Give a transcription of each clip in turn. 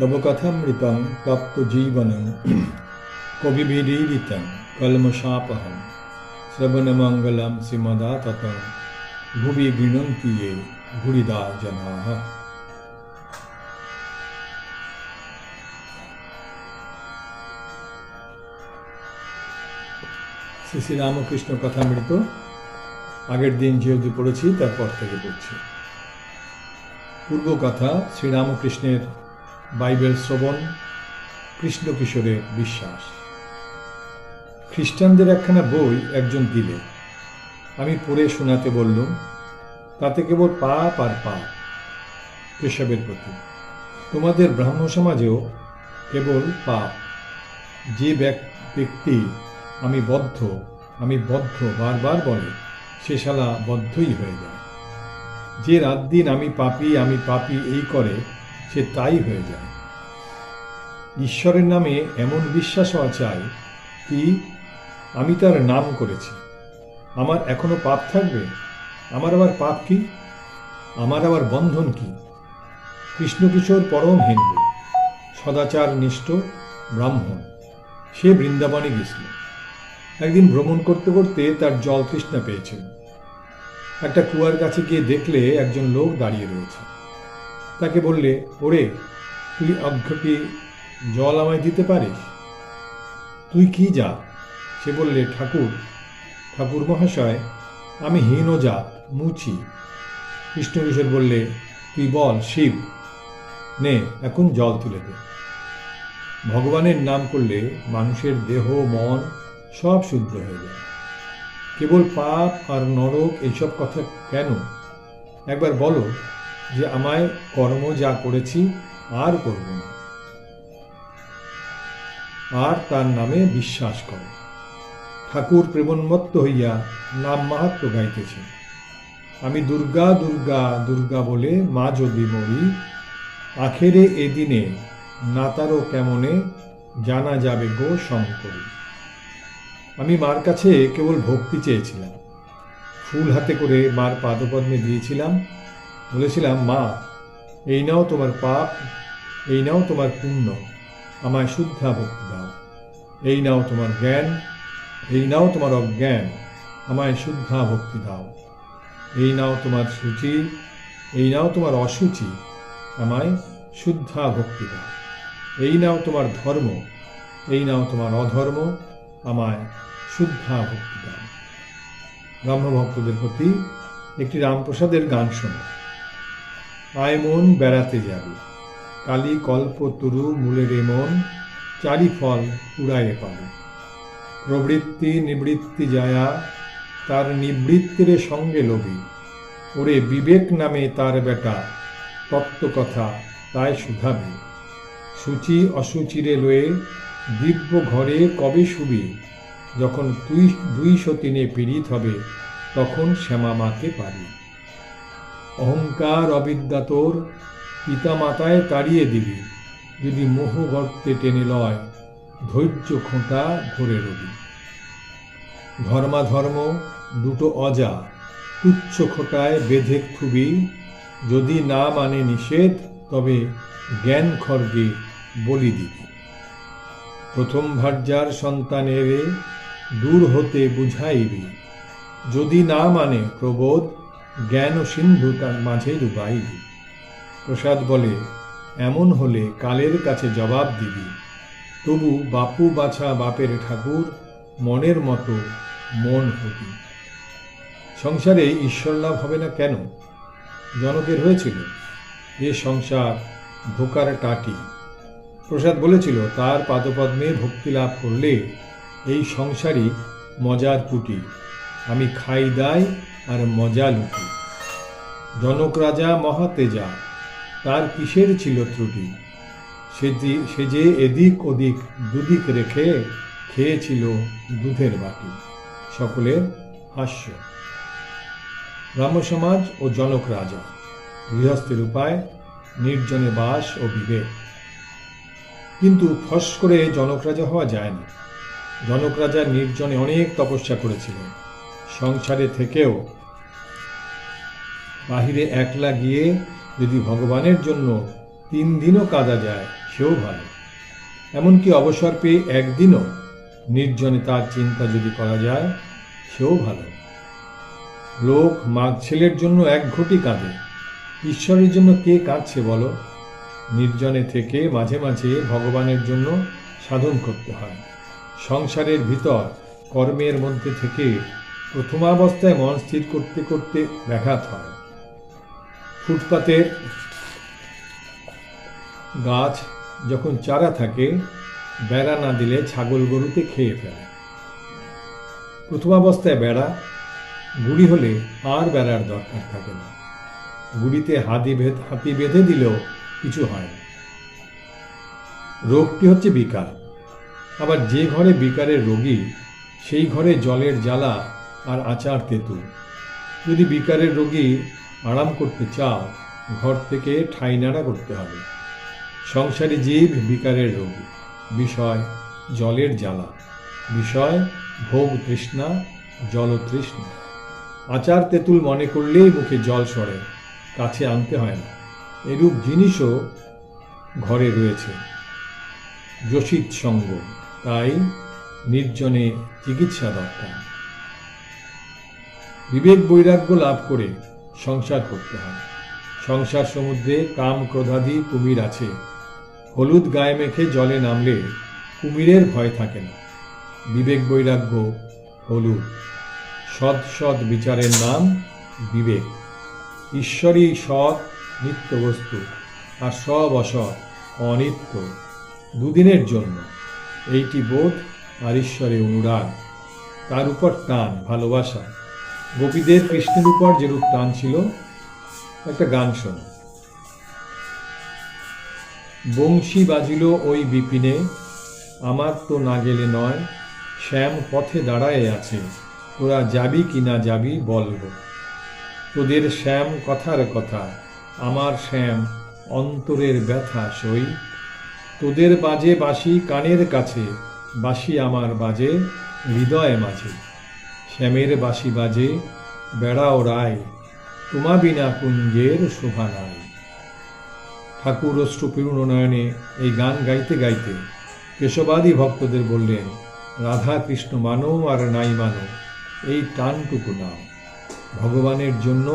তব কথামৃতং প্রাপ্ত জীবনং। কবিভিরীড়িতং কলমশাপহম শ্রবণমঙ্গলম শ্রীমদাতত। ভুবি গৃণন্তি ये ভুরিদা জনাः শ্রী শ্রী রামকৃষ্ণ কথামৃত। আগের দিন যে অবধি পড়েছি, তারপর থেকে পড়ছি। পূর্ব কথা শ্রীরামকৃষ্ণের বাইবেল শ্রবণ, কৃষ্ণ কিশোরের বিশ্বাস। খ্রিস্টানদের একখানা বই একজন দিলে। আমি পড়ে শোনাতে বললুম, তাতে কেবল পাপ আর পাপ কেশবের প্রতি। তোমাদের ব্রাহ্ম সমাজেও কেবল পাপ। যে ব্যক- ব্যক্তি আমি বদ্ধ আমি বদ্ধ বারবার বলে, সে শালা বদ্ধই হয়ে যায়। যে রাত দিন আমি পাপি আমি পাপি এই করে সে তাই হয়ে যায়। ঈশ্বরের নামে এমন বিশ্বাস হওয়া চাই কি আমি তার নাম করেছি। আমার এখনও পাপ থাকবে? আমার আবার পাপ কি? আমার আবার বন্ধন কি? কৃষ্ণকিশোর পরম হিন্দু, সদাচার নিষ্ঠ ব্রাহ্মণ, সে বৃন্দাবনে গেছিল। একদিন ভ্রমণ করতে করতে তার জল তৃষ্ণা পেয়েছিল একটা কুয়ার কাছে গিয়ে দেখলে একজন লোক দাঁড়িয়ে রয়েছে। তাকে বললে, ওরে, তুই অঘ্যটি জল আমায় দিতে পারিস? তুই কি যা? সে বললে, ঠাকুর ঠাকুর মহাশয়, আমি হীন জাত, মুচি। কৃষ্ণকিশোর বললে, তুই বল, শিব, নে, এখন জল তুলে দে। ভগবানের নাম করলে মানুষের দেহ, মন সব শুদ্ধ হয়ে যায়। কেবল পাপ আর নরক, এইসব কথা কেন? একবার বলো যে আমায় কর্ম যা করেছি আর করব না। আর তার নামে বিশ্বাস করো। ঠাকুর প্রেমন্মত্ত হইয়া নাম মাহাত্ম গাইতেছে। আমি দুর্গা দুর্গা দুর্গা বলে মা যদি মরি, আখেরে এদিনে নাতারও কেমনে জানা যাবে গো শঙ্করী। আমি মার কাছে কেবল ভক্তি চেয়েছিলাম। ফুল হাতে করে মার পাদপদ্মে দিয়েছিলাম। বলেছিলাম, মা, এই নাও তোমার পাপ, এই নাও তোমার পুণ্য, আমায় শুদ্ধা ভক্তি দাও। এই নাও তোমার জ্ঞান, এই নাও তোমার অজ্ঞান, আমায় শুদ্ধা ভক্তি দাও। এই নাও তোমার সূচি, এই নাও তোমার অসুচি, আমায় শুদ্ধা ভক্তি দাও। এই নাও তোমার ধর্ম, এই নাও তোমার অধর্ম, আমায় শুদ্ধা ভক্তি দাও। ব্রহ্মভক্তদের প্রতি একটি রামপ্রসাদের গান শোনো আয় মন বেড়াতে যাবে। কালী কল্প তরু মূলের মন চারি ফল উড়াইয়ে পাবে। প্রবৃত্তি নিবৃত্তি যায়া তার নিবৃত্তির সঙ্গে লোভী। ওরে বিবেক নামে তার বেটা তত্ত্ব কথা তাই শুধাবি। সূচি অসুচিরে লয়ে দিব্য ঘরে কবে শুবি? যখন তুই দুই সতিনে পীড়িত হবে, তখন শ্যামা মাকে পারি অহংকার অবিদ্যা তোর পিতা মাতায় তাড়িয়ে দিবি। যদি মোহ গর্তে টেনে লয়, ধৈর্য খোঁটা ধরে রবি। ধর্মাধর্ম দুটো অজা, তুচ্ছ খোটায় বেঁধে খুবই যদি না মানে নিষেধ, তবে জ্ঞান খর্গে বলি দিবি। প্রথম ভার্যার সন্তানের দূর হতে বুঝাইবি। যদি না মানে প্রবোধ জ্ঞান ও সিন্ধু তার মাঝে ডুবাইবি প্রসাদ বলে, এমন হলে কালের কাছে জবাব দিবি। তবু বাপু বাছা বাপের ঠাকুর, মনের মতো মন হবি। সংসারে ঈশ্বর লাভ হবে না কেন? জনকের হয়েছিল। এ সংসার ধোকার টাটি। প্রসাদ বলেছিল, তার পাদপদ্মে ভক্তি লাভ করলে এই সংসারই মজার কুটি। আমি খাই দাই আর মজা লুটি। জনক রাজা মহাতেজা, তার কিসের ছিল ত্রুটি? সে যে- এদিক ওদিক দুদিক রেখে খেয়েছিল দুধের বাটি। সকলের হাস্য। ব্রাহ্মসমাজ ও জনক রাজা, গৃহস্থের উপায়, নির্জনে বাস ও বিবেক। কিন্তু ফস করে জনক রাজা হওয়া যায় না। জনক রাজা নির্জনে অনেক তপস্যা করেছিলেন। সংসারে থেকেও বাহিরে একলা গিয়ে যদি ভগবানের জন্য তিন দিনও কাঁদা যায়, সেও ভালো। এমনকি অবসর পেয়ে একদিনও নির্জনে তার চিন্তা যদি করা যায়, সেও ভালো। লোক মাঘ ছেলের জন্য এক ঘটি কাঁদে। ঈশ্বরের জন্য কে কাঁদছে বলো? নির্জনে থেকে মাঝে মাঝে ভগবানের জন্য সাধন করতে হয়। সংসারের ভিতর কর্মের মধ্যে থেকে প্রথমাবস্থায় মন স্থির করতে করতে ব্যাঘাত হয়। ফুটপাতের গাছ যখন চারা থাকে, বেড়া না দিলে ছাগল গরুতে খেয়ে ফেলে। প্রথমাবস্থায় বেড়া, গুড়ি হলে আর বেড়ার দরকার থাকে না। গুড়িতে হাতি ভেদ হাতি বেঁধে দিলেও কিছু হয় না। রোগটি হচ্ছে বিকার আবার যে ঘরে বিকারের রোগী, সেই ঘরে জলের জ্বালা আর আচার তেঁতুল। যদি বিকারের রোগী আরাম করতে চাও, ঘর থেকে ঠাই নাড়া করতে হবে। সংসারী জীব বিকারের রোগী। বিষয়, জলের জ্বালা। বিষয়, ভোগ তৃষ্ণা, জল তৃষ্ণা। আচার তেঁতুল মনে করলেই মুখে জল সরে, কাছে আনতে হয় না। এরূপ জিনিসও ঘরে রয়েছে। যোশিত সঙ্গ তাই নির্জনে চিকিৎসা দরকার। বিবেক বৈরাগ্য লাভ করে সংসার করতে হয়। সংসার সমুদ্রে কাম ক্রোধাদি কুমির আছে। হলুদ গায়ে মেখে জলে নামলে কুমিরের ভয় থাকে না। বিবেক বৈরাগ্য, হলুদ। সৎ সৎ বিচারের নাম বিবেক। ঈশ্বরই সৎ নিত্য বস্তু আর সব অসৎ অনিত্য দুদিনের জন্য। এইটি বোধ আর ঈশ্বরে অনুরাগ। তার উপর টান, ভালোবাসা। গোপীদের কৃষ্ণের উপর যেরূপ টান ছিল, একটা গান শোনো। বংশী বাজিল ওই বিপিনে, আমার তো না গেলে নয়, শ্যাম পথে দাঁড়ায় আছে তোরা যাবি কি না যাবি বলব। তোদের শ্যাম কথার কথা, আমার শ্যাম অন্তরের ব্যথা সই। তোদের বাজে বাসি কানের কাছে বাসি আমার বাজে, হৃদয় মাঝে। শ্যামের বাসি বাজে, বেড়াও রায়, তোমা বিনা কুঞ্জের শোভা নাই। ঠাকুর অষ্টপূর্ণ নয়নে এই গান গাইতে গাইতে কেশবাদী ভক্তদের বললেন রাধা কৃষ্ণ মানো আর নাই মানো, এই টানটুকু নাও। ভগবানের জন্য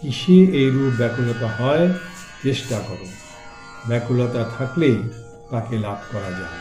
কিসে এই রূপ ব্যাকুলতা হয়, চেষ্টা করো। ব্যাকুলতা থাকলেই তাকে লাভ করা যায়।